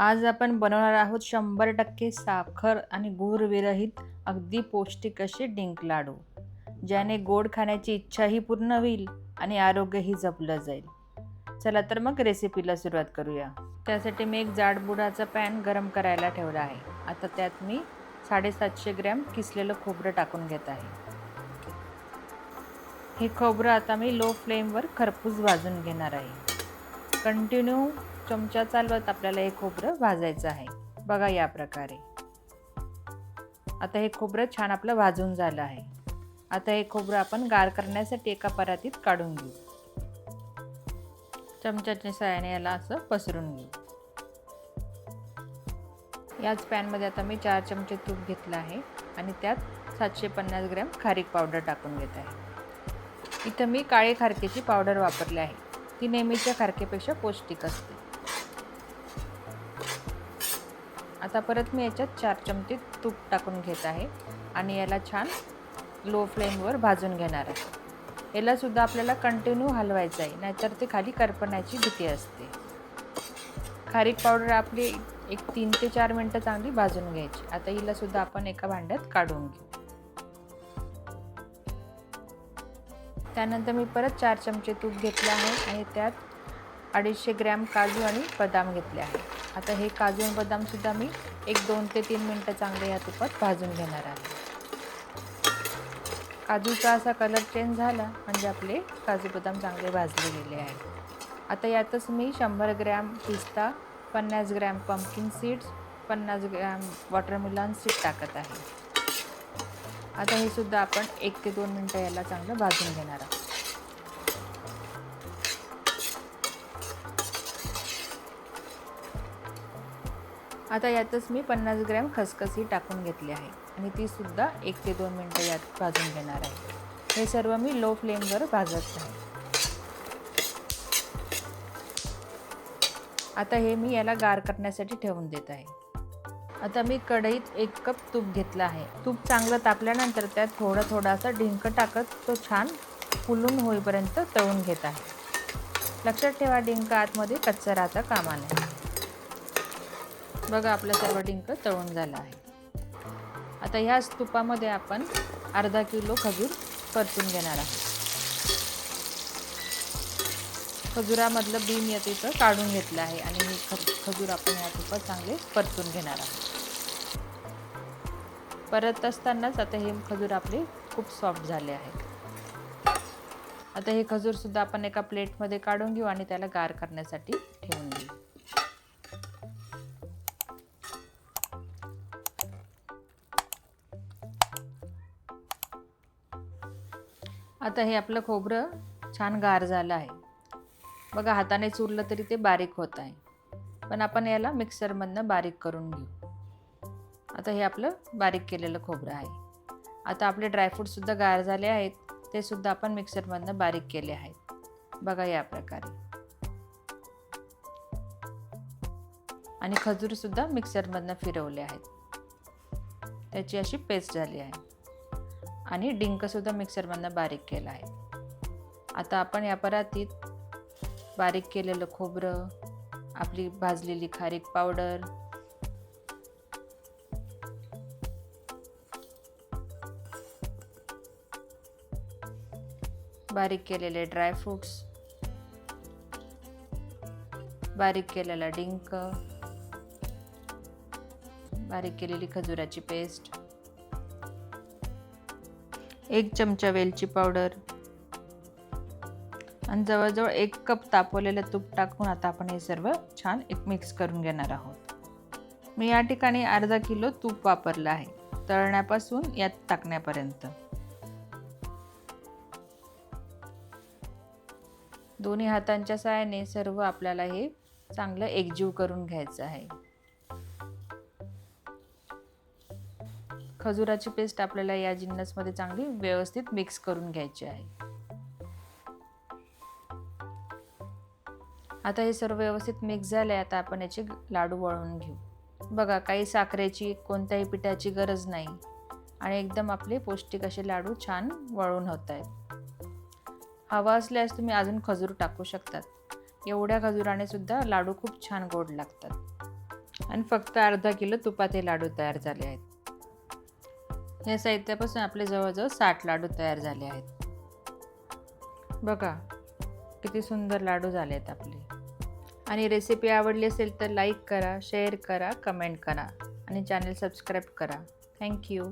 आज आपण बनवणार आहोत शंभर टक्के साखर आणि गूळ विरहित अगदी पौष्टिक असे डिंक लाडू ज्याने गोड खाण्याची इच्छाही पूर्ण होईल आणि आरोग्यही जपलं जाईल. चला तर मग रेसिपीला सुरुवात करूया. त्यासाठी मी एक जाडबुडाचा पॅन गरम करायला ठेवला आहे. आता त्यात मी साडेसातशे ग्रॅम किसलेलं खोबरं टाकून घेत आहे. हे खोबरं आता मी लो फ्लेमवर खरपूस भाजून घेणार आहे. कंटिन्यू चमचा चालवत आपल्याला हे खोबरं भाजायचं आहे. बघा या प्रकारे. आता हे खोबरं छान आपलं भाजून झालं आहे. आता हे खोबरं आपण गार करण्यासाठी एका परातीत काढून घेऊ. चमच्याच्या सहाय्याने याला असं पसरून घेऊ. याच पॅनमध्ये आता मी चार चमचे तूप घेतलं आहे आणि त्यात सातशे पन्नास ग्रॅम खारीक पावडर टाकून घेत आहे. इथं मी काळे खारकेची पावडर वापरली आहे. ती नेहमीच्या खारकेपेक्षा पौष्टिक असते. आता परत मी याच्यात चार चमचे तूप टाकून घेत आहे. आणि याला छान लो फ्लेमवर भाजून घेणार आहे. यालासुद्धा आपल्याला कंटिन्यू हलवायचं आहे. नाहीतर ते खाली करपण्याची भीती असते. खारीक पावडर आपली एक तीन ते चार मिनटं चांगली भाजून घ्यायची. आता हिलासुद्धा आपण एका भांड्यात काढून घेऊ. त्यानंतर मी परत चार चमचे तूप घेतलं आहे. आणि त्यात अडीचशे ग्रॅम काजू आणि बदाम घेतले आहे. आता हे काजू आणि बदामसुद्धा मी एक दोन ते तीन मिनटं चांगले या तुपात भाजून घेणार आहे. काजूचा असा कलर चेंज झाला म्हणजे आपले काजू बदाम चांगले भाजले गेले आहेत आता यातच मी शंभर ग्रॅम पिस्ता पन्नास ग्रॅम पम्पकिन सीड्स पन्नास ग्रॅम वॉटरमिलन सीड टाकत आहे. आता हे सुद्धा आपण एक ते दोन मिनटं याला चांगलं भाजून घेणार आहोत. आता यातच मी पन्नास ग्रॅम खसखसी टाकून घेतली आहे. आणि ती सुद्धा एक ते दोन मिनटं यात भाजून घेणार आहे. हे सर्व मी लो फ्लेमवर भाजत आहे. आता हे मी याला गार करण्यासाठी ठेवून देत आहे. आता मी कढईत एक कप तूप घेतलं आहे. तूप चांगलं तापल्यानंतर त्यात थोडा थोडासा डिंक टाकत तो छान फुलून होईपर्यंत तळून घेत आहे. लक्षात ठेवा डिंक आतमध्ये कच्चा राहता कामा नये. बघा आपलं सर्व डिंक तळून झालं आहे. आता ह्याच तुपामध्ये आपण अर्धा किलो खजूर परतून घेणार आहोत. खजुरामधलं बीम या तिथं काढून घेतलं आहे आणि हे ख खजूर आपण या तुपात चांगले परतून घेणार आहोत. परत असतानाच आता हे खजूर आपले खूप सॉफ्ट झाले आहेत. आता हे खजूरसुद्धा आपण एका प्लेटमध्ये काढून घेऊ आणि त्याला गार करण्यासाठी ठेवून घेऊ आता हे आपलं खोबरं छान गार झालं आहे. बघा हाताने चुरलं तरी ते बारीक होत आहे. पण आपण याला मिक्सरमधनं बारीक करून घेऊ. आता हे आपलं बारीक केलेलं खोबरं आहे. आता आपले ड्रायफ्रूटसुद्धा गार झाले आहेत. ते सुद्धा आपण मिक्सरमधनं बारीक केले आहेत. बघा या प्रकारे. आणि खजूरसुद्धा मिक्सरमधनं फिरवले आहेत. त्याची अशी पेस्ट झाली आहे. आणि डिंकसुद्धा मिक्सरमधनं बारीक केला आहे. आता आपण या परातीत बारीक केलेलं खोबरं आपली भाजलेली खारीक पावडर बारीक केलेले ड्रायफ्रूट्स बारीक केलेला डिंक बारीक केलेली खजुराची पेस्ट एक चमचा वेलची पावडर. आणि जवळजवळ एक कप तापवलेलं तूप टाकून आता आपण हे सर्व छान एक मिक्स करून घेणार आहोत. मी या ठिकाणी अर्धा किलो तूप वापरलं आहे. तळण्यापासून यात टाकण्यापर्यंत. दोन्ही हातांच्या सहाय्याने सर्व आपल्याला हे चांगलं एकजीव करून घ्यायचं आहे. खजुराची पेस्ट आपल्याला या जिन्नसमध्ये चांगली व्यवस्थित मिक्स करून घ्यायची आहे. आता हे सर्व व्यवस्थित मिक्स झाले आता आपण याचे लाडू वळवून घेऊ. बघा काही साखरेची कोणत्याही पिठाची गरज नाही. आणि एकदम आपले पौष्टिक असे लाडू छान वळून होत आहेत. हवा असल्यास तुम्ही अजून खजूर टाकू शकतात. एवढ्या खजुराने सुद्धा लाडू खूप छान गोड लागतात. आणि फक्त अर्धा किलो तुपात हे लाडू तयार झाले आहेत. या साहित्यापासून आपले जवळजवळ साठ लाडू तयार झाले आहेत. बघा किती सुंदर लाडू झाले आहेत आपले. आणि रेसिपी आवडली असेल तर लाईक करा शेअर करा कमेंट करा आणि चॅनल सबस्क्राईब करा. थँक्यू